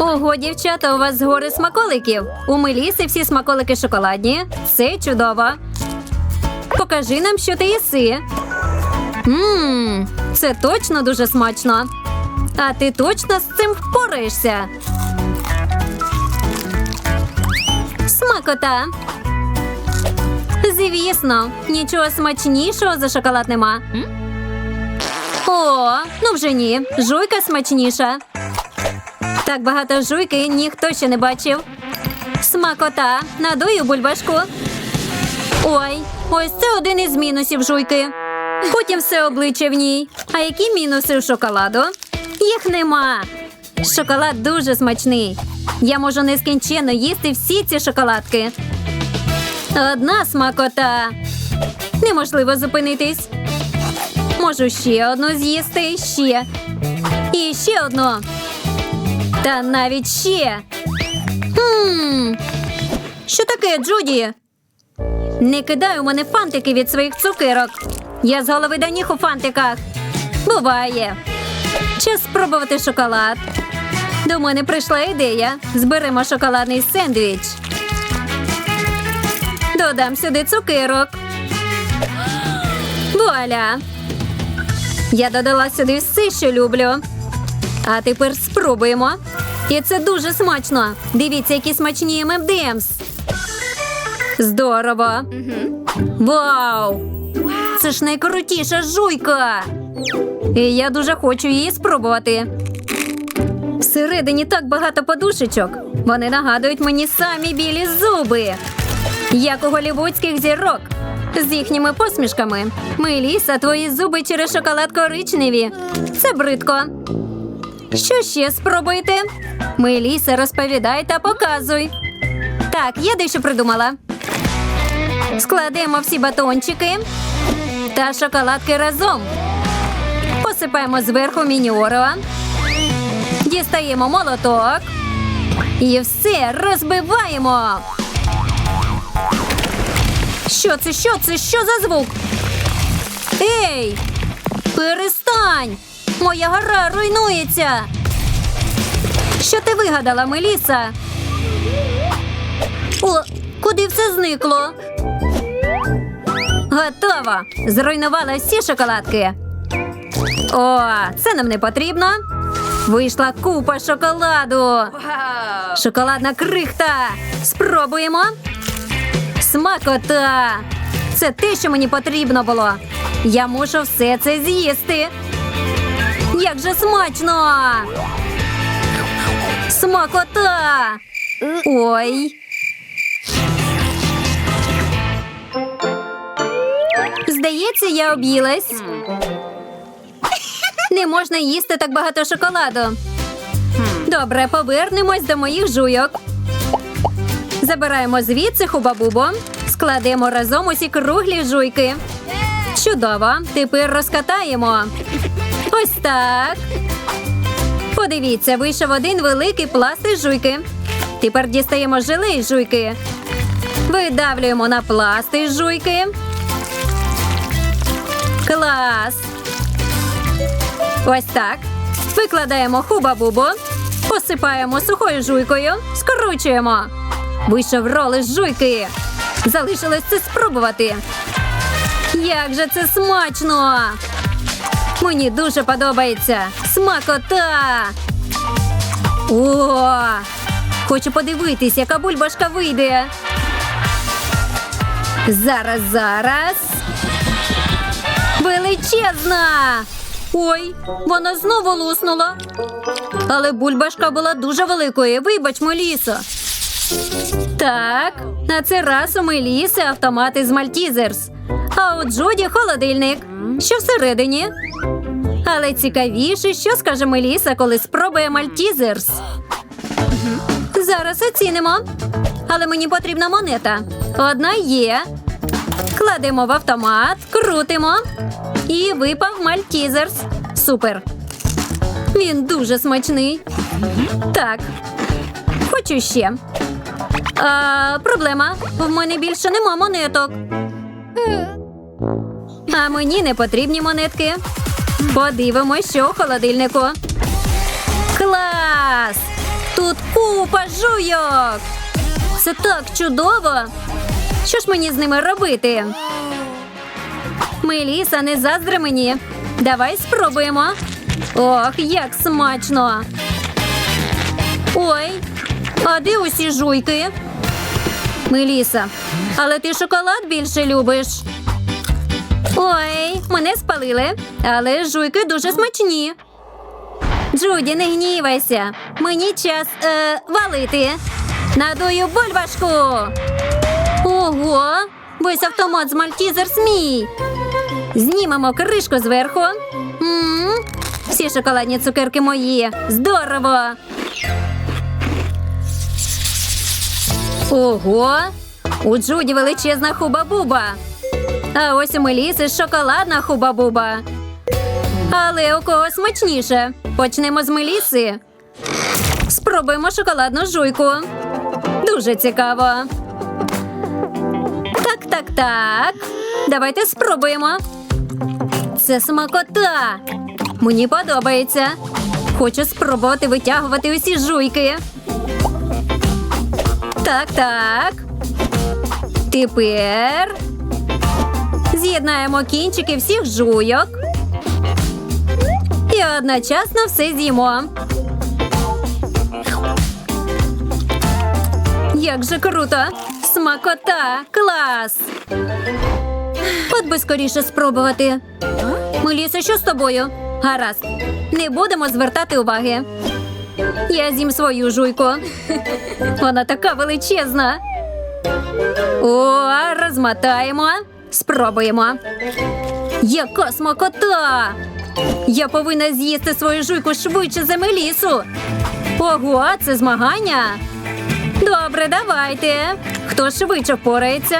Ого, дівчата, у вас гори смаколиків. У Меліси всі смаколики шоколадні. Це чудово. Покажи нам, що ти їси. Ммм, це точно дуже смачно. А ти точно з цим впораєшся. Смакота. Звісно, нічого смачнішого за шоколад нема. О, ну вже ні. Жуйка смачніша. Так багато жуйки ніхто ще не бачив. Смакота. Надую бульбашку. Ой, ось це один із мінусів жуйки. Потім все обличчя в ній. А які мінуси у шоколаду? Їх нема. Шоколад дуже смачний. Я можу нескінченно їсти всі ці шоколадки. Одна смакота. Неможливо зупинитись. Можу ще одну з'їсти, ще. І ще одну. Та навіть ще. Хм. Що таке, Джуді? Не кидай у мене фантики від своїх цукерок. Я з голови до ніг у фантиках. Буває. Час спробувати шоколад. До мене прийшла ідея. Зберемо шоколадний сендвіч. Додам сюди цукерок. Вуаля! Я додала сюди все, що люблю. А тепер спробуємо. І це дуже смачно. Дивіться, які смачні ММДМС. Здорово. Вау! Це ж найкрутіша жуйка. І я дуже хочу її спробувати. Всередині так багато подушечок. Вони нагадують мені самі білі зуби. Як у голівудських зірок. З їхніми посмішками. Меліса, твої зуби через шоколад коричневі. Це бридко. Що ще спробуйте? Меліса, розповідай та показуй. Так, я дещо придумала. Складемо всі батончики та шоколадки разом. Посипаємо зверху мініорео. Дістаємо молоток. І все розбиваємо. Що це? Що це? Що за звук? Ей! Перестань! Моя гора руйнується. Що ти вигадала, Меліса? О, куди все зникло? Готово! Зруйнувала всі шоколадки. О, це нам не потрібно. Вийшла купа шоколаду. Шоколадна крихта. Спробуємо. Смакота! Це те, що мені потрібно було. Я мушу все це з'їсти. Як же смачно! Смакота! Ой. Здається, я об'їлась. Не можна їсти так багато шоколаду. Добре, повернемось до моїх жуйок. Забираємо звідси хубабубу, складемо разом усі круглі жуйки. Чудово. Тепер розкатаємо. Ось так. Подивіться, вийшов один великий пласт із жуйки. Тепер дістаємо желе із жуйки. Видавлюємо на пласт із жуйки. Клас. Ось так. Викладаємо хуба-бубу, посипаємо сухою жуйкою, скручуємо. Вийшов рол із жуйки. Залишилось це спробувати. Як же це смачно! Мені дуже подобається. Смакота! О! Хочу подивитись, яка бульбашка вийде. Зараз, зараз. Величезна! Ой, вона знову луснула. Але бульбашка була дуже великою. Вибач, Мелісо. Так, на цей раз у Меліси автомат із Мальтізерс. А у Джоді холодильник. Що всередині? Але цікавіше, що скаже Меліса, коли спробує Мальтізерс. Зараз оцінимо. Але мені потрібна монета. Одна є. Кладемо в автомат, крутимо. І випав Мальтізерс. Супер. Він дуже смачний. Так. Хочу ще. А, проблема. В мене більше нема монеток. А мені не потрібні монетки. Подивимось, що у холодильнику. Клас! Тут купа жуйок. Це так чудово. Що ж мені з ними робити? Меліса, не заздри мені. Давай спробуємо. Ох, як смачно. Ой, а де усі жуйки? Меліса, але ти шоколад більше любиш. Ой, мене спалили, але жуйки дуже смачні. Джуді, не гнівайся. Мені час е, валити. Надую бульбашку. Ого, весь автомат з Мальтізер смій. Знімемо кришку зверху. м всі шоколадні цукерки мої. Здорово. Ого! У Джуді величезна хуба-буба. А ось у Меліси шоколадна хуба-буба. Але у кого смачніше? Почнемо з Меліси. Спробуємо шоколадну жуйку. Дуже цікаво. Так, так, так. Давайте спробуємо. Це смакота. Мені подобається. Хочу спробувати витягувати усі жуйки. Так, так. Тепер з'єднаємо кінчики всіх жуйок. І одночасно все з'їмо. Як же круто! Смакота! Клас! От би скоріше спробувати. Меліса, що з тобою? Гаразд. Не будемо звертати уваги. Я з'їм свою жуйку. Вона така величезна. О, розмотаємо. Спробуємо. Яка смакота! Я повинна з'їсти свою жуйку швидше за Мелісу. Ого, це змагання. Добре, давайте. Хто швидше впорається?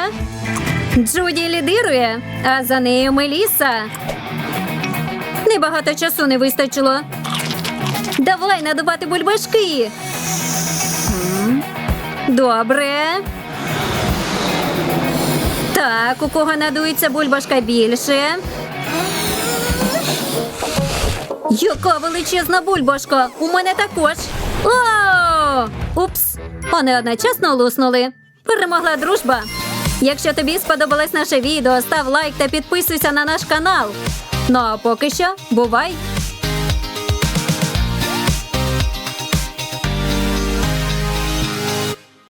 Джуді лідирує, а за нею Меліса. Небагато часу не вистачило. Давай надувати бульбашки. Добре. Так, у кого надується бульбашка більше. Яка величезна бульбашка! У мене також. О! Упс! Вони одночасно луснули. Перемогла дружба. Якщо тобі сподобалось наше відео, став лайк та підписуйся на наш канал. Ну а поки що, бувай!